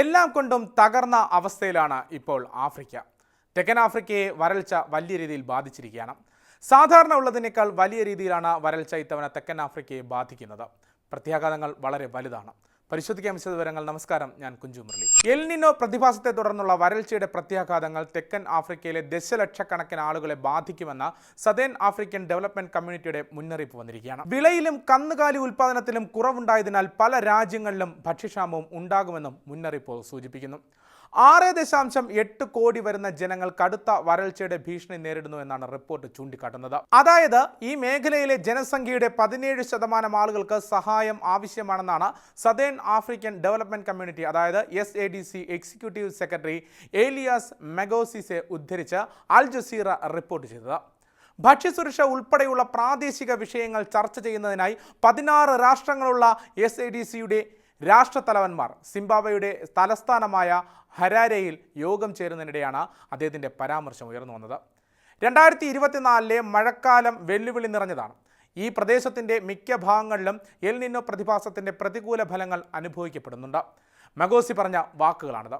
എല്ലാം കൊണ്ടും തകർന്ന അവസ്ഥയിലാണ് ഇപ്പോൾ ആഫ്രിക്ക. തെക്കൻ ആഫ്രിക്കയെ വരൾച്ച വലിയ രീതിയിൽ ബാധിച്ചിരിക്കുകയാണ്. സാധാരണ ഉള്ളതിനേക്കാൾ വലിയ രീതിയിലാണ് വരൾച്ച ഇത്തവണ തെക്കൻ ആഫ്രിക്കയെ ബാധിക്കുന്നത്. പ്രത്യാഘാതങ്ങൾ വളരെ വലുതാണ്. പരിശോധിക്കാൻ വിശദവിവരങ്ങൾ നമസ്കാരം ഞാൻ കുഞ്ചു മുരളി. എൽനിനോ പ്രതിഭാസത്തെ തുടർന്നുള്ള വരൾച്ചയുടെ പ്രത്യാഘാതങ്ങൾ തെക്കൻ ആഫ്രിക്കയിലെ ദശലക്ഷക്കണക്കിന് ആളുകളെ ബാധിക്കുമെന്ന സദേൺ ആഫ്രിക്കൻ ഡെവലപ്മെന്റ് കമ്മ്യൂണിറ്റിയുടെ മുന്നറിയിപ്പ് വന്നിരിക്കുകയാണ്. വിളയിലും കന്നുകാലി ഉൽപ്പാദനത്തിലും കുറവുണ്ടായതിനാൽ പല രാജ്യങ്ങളിലും ഭക്ഷ്യക്ഷാമവും ഉണ്ടാകുമെന്നും മുന്നറിയിപ്പ് സൂചിപ്പിക്കുന്നു. ആറ് ദശാംശം എട്ട് കോടി വരുന്ന ജനങ്ങൾ കടുത്ത വരൾച്ചയുടെ ഭീഷണി നേരിടുന്നു എന്നാണ് റിപ്പോർട്ട് ചൂണ്ടിക്കാട്ടുന്നത്. അതായത് ഈ മേഖലയിലെ ജനസംഖ്യയുടെ പതിനേഴ് ശതമാനം ആളുകൾക്ക് സഹായം ആവശ്യമാണെന്നാണ് സതേൺ ആഫ്രിക്കൻ ഡെവലപ്മെന്റ് കമ്മ്യൂണിറ്റി അതായത് S A D C executive secretary Elias മെഗോസിസെ ഉദ്ധരിച്ച് അൽ ജസീറ റിപ്പോർട്ട് ചെയ്തത്. ഭക്ഷ്യസുരക്ഷ ഉൾപ്പെടെയുള്ള പ്രാദേശിക വിഷയങ്ങൾ ചർച്ച ചെയ്യുന്നതിനായി പതിനാറ് രാഷ്ട്രങ്ങളുള്ള എസ് എ ഡി സിയുടെ രാഷ്ട്രത്തലവന്മാർ സിംബാബ്വെയുടെ തലസ്ഥാനമായ ഹരാരയിൽ യോഗം ചേരുന്നതിനിടെയാണ് അദ്ദേഹത്തിന്റെ പരാമർശം ഉയർന്നു വന്നത്. രണ്ടായിരത്തി ഇരുപത്തിനാലിലെ മഴക്കാലം വെല്ലുവിളി നിറഞ്ഞതാണ്. ഈ പ്രദേശത്തിന്റെ മിക്ക ഭാഗങ്ങളിലും എൽ നിന്നോ പ്രതിഭാസത്തിന്റെ പ്രതികൂല ഫലങ്ങൾ അനുഭവിക്കപ്പെടുന്നുണ്ട്. മഗോസി പറഞ്ഞ വാക്കുകളാണിത്.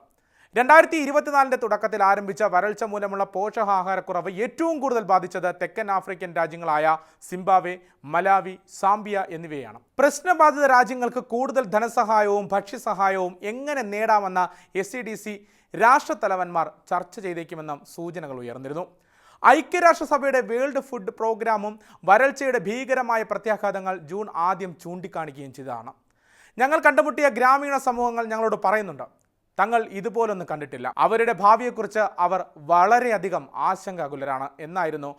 രണ്ടായിരത്തി ഇരുപത്തിനാലിന്റെ തുടക്കത്തിൽ ആരംഭിച്ച വരൾച്ച മൂലമുള്ള പോഷകാഹാരക്കുറവ് ഏറ്റവും കൂടുതൽ ബാധിച്ചത് തെക്കൻ ആഫ്രിക്കൻ രാജ്യങ്ങളായ സിംബാബ്വെ മലാവി സാംബിയ എന്നിവയാണ്. പ്രശ്നബാധിത രാജ്യങ്ങൾക്ക് കൂടുതൽ ധനസഹായവും ഭക്ഷ്യസഹായവും എങ്ങനെ നേടാമെന്ന എസ് സി ഡി സി രാഷ്ട്രത്തലവന്മാർ ചർച്ച ചെയ്തേക്കുമെന്നും സൂചനകൾ ഉയർന്നിരുന്നു. ഐക്യരാഷ്ട്രസഭയുടെ വേൾഡ് ഫുഡ് പ്രോഗ്രാമും വരൾച്ചയുടെ ഭീകരമായ പ്രത്യാഘാതങ്ങൾ ജൂൺ ആദ്യം ചൂണ്ടിക്കാണിക്കുകയും ചെയ്തതാണ്. ഞങ്ങൾ കണ്ടുമുട്ടിയ ഗ്രാമീണ സമൂഹങ്ങൾ ഞങ്ങളോട് പറയുന്നുണ്ട് തങ്ങൾ ഇതുപോലൊന്നും കണ്ടിട്ടില്ല. അവരുടെ ഭാവിയെക്കുറിച്ച് അവർ വളരെയധികം ആശങ്കാകുലരാണ് എന്നായിരുന്നു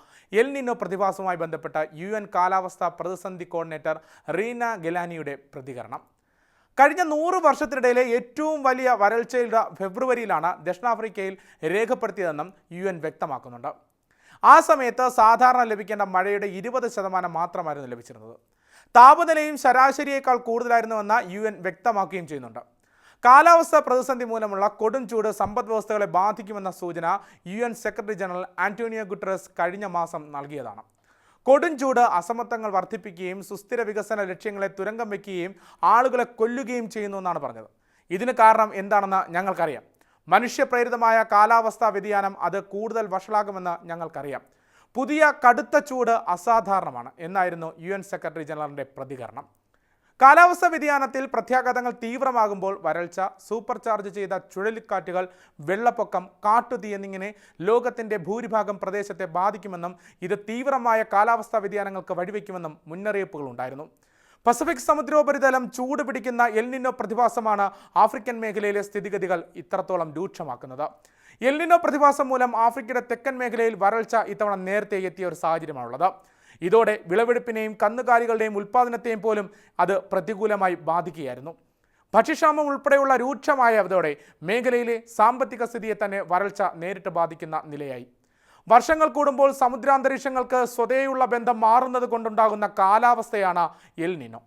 എൽ നിന്നോ പ്രതിഭാസവുമായി ബന്ധപ്പെട്ട യു എൻ കാലാവസ്ഥാ പ്രതിസന്ധി കോർഡിനേറ്റർ റീന ഗലാനിയുടെ പ്രതികരണം. കഴിഞ്ഞ നൂറ് വർഷത്തിനിടയിലെ ഏറ്റവും വലിയ വരൾച്ചയുടെ ഫെബ്രുവരിയിലാണ് ദക്ഷിണാഫ്രിക്കയിൽ രേഖപ്പെടുത്തിയതെന്നും യു എൻ വ്യക്തമാക്കുന്നുണ്ട്. ആ സമയത്ത് സാധാരണ ലഭിക്കേണ്ട മഴയുടെ ഇരുപത് ശതമാനം മാത്രമായിരുന്നു ലഭിച്ചിരുന്നത്. താപനിലയും ശരാശരിയേക്കാൾ കൂടുതലായിരുന്നുവെന്ന് യു എൻ വ്യക്തമാക്കുകയും ചെയ്യുന്നുണ്ട്. കാലാവസ്ഥാ പ്രതിസന്ധി മൂലമുള്ള കൊടും ചൂട് സമ്പദ് വ്യവസ്ഥകളെ ബാധിക്കുമെന്ന സൂചന U N secretary general Antonio Guterres കഴിഞ്ഞ മാസം നൽകിയതാണ്. കൊടും ചൂട് അസമത്വങ്ങൾ വർദ്ധിപ്പിക്കുകയും സുസ്ഥിര വികസന ലക്ഷ്യങ്ങളെ തുരങ്കം വയ്ക്കുകയും ആളുകളെ കൊല്ലുകയും ചെയ്യുന്നു എന്നാണ് പറഞ്ഞത്. ഇതിന് കാരണം എന്താണെന്ന് ഞങ്ങൾക്കറിയാം. മനുഷ്യപ്രേരിതമായ കാലാവസ്ഥാ വ്യതിയാനം അത് കൂടുതൽ വഷളാകുമെന്ന് ഞങ്ങൾക്കറിയാം. പുതിയ കടുത്ത ചൂട് അസാധാരണമാണ് എന്നായിരുന്നു യു സെക്രട്ടറി ജനറലിന്റെ പ്രതികരണം. കാലാവസ്ഥാ വ്യതിയാനത്തിൽ പ്രത്യാഘാതങ്ങൾ തീവ്രമാകുമ്പോൾ വരൾച്ച സൂപ്പർ ചാർജ് ചെയ്ത ചുഴലിക്കാറ്റുകൾ വെള്ളപ്പൊക്കം കാട്ടുതീ എന്നിങ്ങനെ ലോകത്തിന്റെ ഭൂരിഭാഗം പ്രദേശത്തെ ബാധിക്കുമെന്നും ഇത് തീവ്രമായ കാലാവസ്ഥാ വ്യതിയാനങ്ങൾക്ക് വഴിവെക്കുമെന്നും മുന്നറിയിപ്പുകൾ ഉണ്ടായിരുന്നു. പസഫിക് സമുദ്രോപരിതലം ചൂടുപിടിക്കുന്ന എൽനിനോ പ്രതിഭാസമാണ് ആഫ്രിക്കൻ മേഖലയിലെ സ്ഥിതിഗതികൾ ഇത്രത്തോളം രൂക്ഷമാക്കുന്നത്. എൽനിനോ പ്രതിഭാസം മൂലം ആഫ്രിക്കയുടെ തെക്കൻ മേഖലയിൽ വരൾച്ച ഇത്തവണ നേരത്തെ എത്തിയ ഒരു സാഹചര്യമാണുള്ളത്. ഇതോടെ വിളവെടുപ്പിനെയും കന്നുകാലികളുടെയും ഉൽപ്പാദനത്തെയും പോലും അത് പ്രതികൂലമായി ബാധിക്കുകയായിരുന്നു. ഭക്ഷ്യക്ഷാമം ഉൾപ്പെടെയുള്ള രൂക്ഷമായതോടെ മേഖലയിലെ സാമ്പത്തിക സ്ഥിതിയെ തന്നെ വരൾച്ച നേരിട്ട് ബാധിക്കുന്ന നിലയായി. വർഷങ്ങൾ കൂടുമ്പോൾ സമുദ്രാന്തരീക്ഷങ്ങൾക്ക് സ്വതേയുള്ള ബന്ധം മാറുന്നത് കൊണ്ടുണ്ടാകുന്ന കാലാവസ്ഥയാണ് എൽനിനോ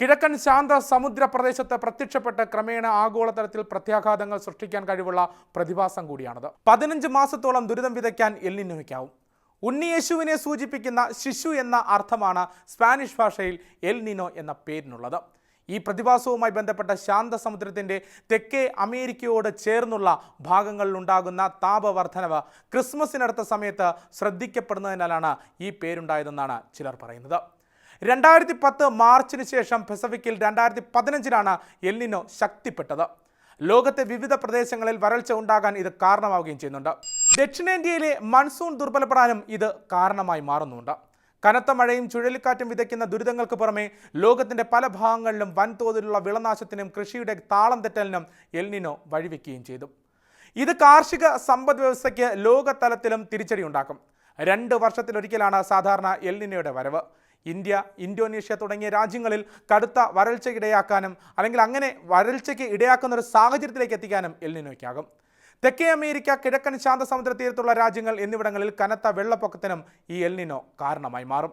കിഴക്കൻ ശാന്ത സമുദ്ര പ്രദേശത്ത് പ്രത്യക്ഷപ്പെട്ട് ക്രമേണ ആഗോളതലത്തിൽ പ്രത്യാഘാതങ്ങൾ സൃഷ്ടിക്കാൻ കഴിവുള്ള പ്രതിഭാസം കൂടിയാണത്. പതിനഞ്ച് മാസത്തോളം ദുരിതം വിതയ്ക്കാൻ എൽ നിനോയ്ക്കാവും. ഉണ്ണിയേശുവിനെ സൂചിപ്പിക്കുന്ന ശിശു എന്ന അർത്ഥമാണ് സ്പാനിഷ് ഭാഷയിൽ എൽ നിനോ എന്ന പേരിനുള്ളത്. ഈ പ്രതിഭാസവുമായി ബന്ധപ്പെട്ട ശാന്തസമുദ്രത്തിന്റെ തെക്കേ അമേരിക്കയോട് ചേർന്നുള്ള ഭാഗങ്ങളിലുണ്ടാകുന്ന താപവർദ്ധനവ് ക്രിസ്മസിനടുത്ത സമയത്ത് ശ്രദ്ധിക്കപ്പെടുന്നതിനാലാണ് ഈ പേരുണ്ടായതെന്നാണ് ചിലർ പറയുന്നത്. രണ്ടായിരത്തി പത്ത് മാർച്ചിന് ശേഷം പസഫിക്കിൽ രണ്ടായിരത്തി പതിനഞ്ചിലാണ് എല്ലിനോ ശക്തിപ്പെട്ടത്. ലോകത്തെ വിവിധ പ്രദേശങ്ങളിൽ വരൾച്ച ഉണ്ടാകാൻ ഇത് കാരണമാവുകയും ചെയ്യുന്നുണ്ട്. ദക്ഷിണേന്ത്യയിലെ മൺസൂൺ ദുർബലപ്പെടാനും ഇത് കാരണമായി മാറുന്നുണ്ട്. കനത്ത മഴയും ചുഴലിക്കാറ്റും വിതയ്ക്കുന്ന ദുരിതങ്ങൾക്ക് പുറമെ ലോകത്തിന്റെ പല ഭാഗങ്ങളിലും വൻതോതിലുള്ള വിളനാശത്തിനും കൃഷിയുടെ താളം തെറ്റലിനും എൽനിനോ വഴിവെക്കുകയും ചെയ്തു. ഇത് കാർഷിക സമ്പദ് വ്യവസ്ഥയ്ക്ക് ലോകതലത്തിലും തിരിച്ചടിയുണ്ടാക്കും. രണ്ട് വർഷത്തിലൊരിക്കലാണ് സാധാരണ എൽനിനോയുടെ വരവ്. ഇന്ത്യ ഇന്തോനേഷ്യ തുടങ്ങിയ രാജ്യങ്ങളിൽ കടുത്ത വരൾച്ച ഇടയാക്കാനും അല്ലെങ്കിൽ അങ്ങനെ വരൾച്ചയ്ക്ക് ഇടയാക്കുന്ന ഒരു സാഹചര്യത്തിലേക്ക് എത്തിക്കാനും എൽനിനോയ്ക്കാകും. തെക്കേ അമേരിക്ക കിഴക്കൻ ശാന്തസമുദ്ര തീരത്തുള്ള രാജ്യങ്ങൾ എന്നിവിടങ്ങളിൽ കനത്ത വെള്ളപ്പൊക്കത്തിനും ഈ എൽനിനോ കാരണമായി മാറും.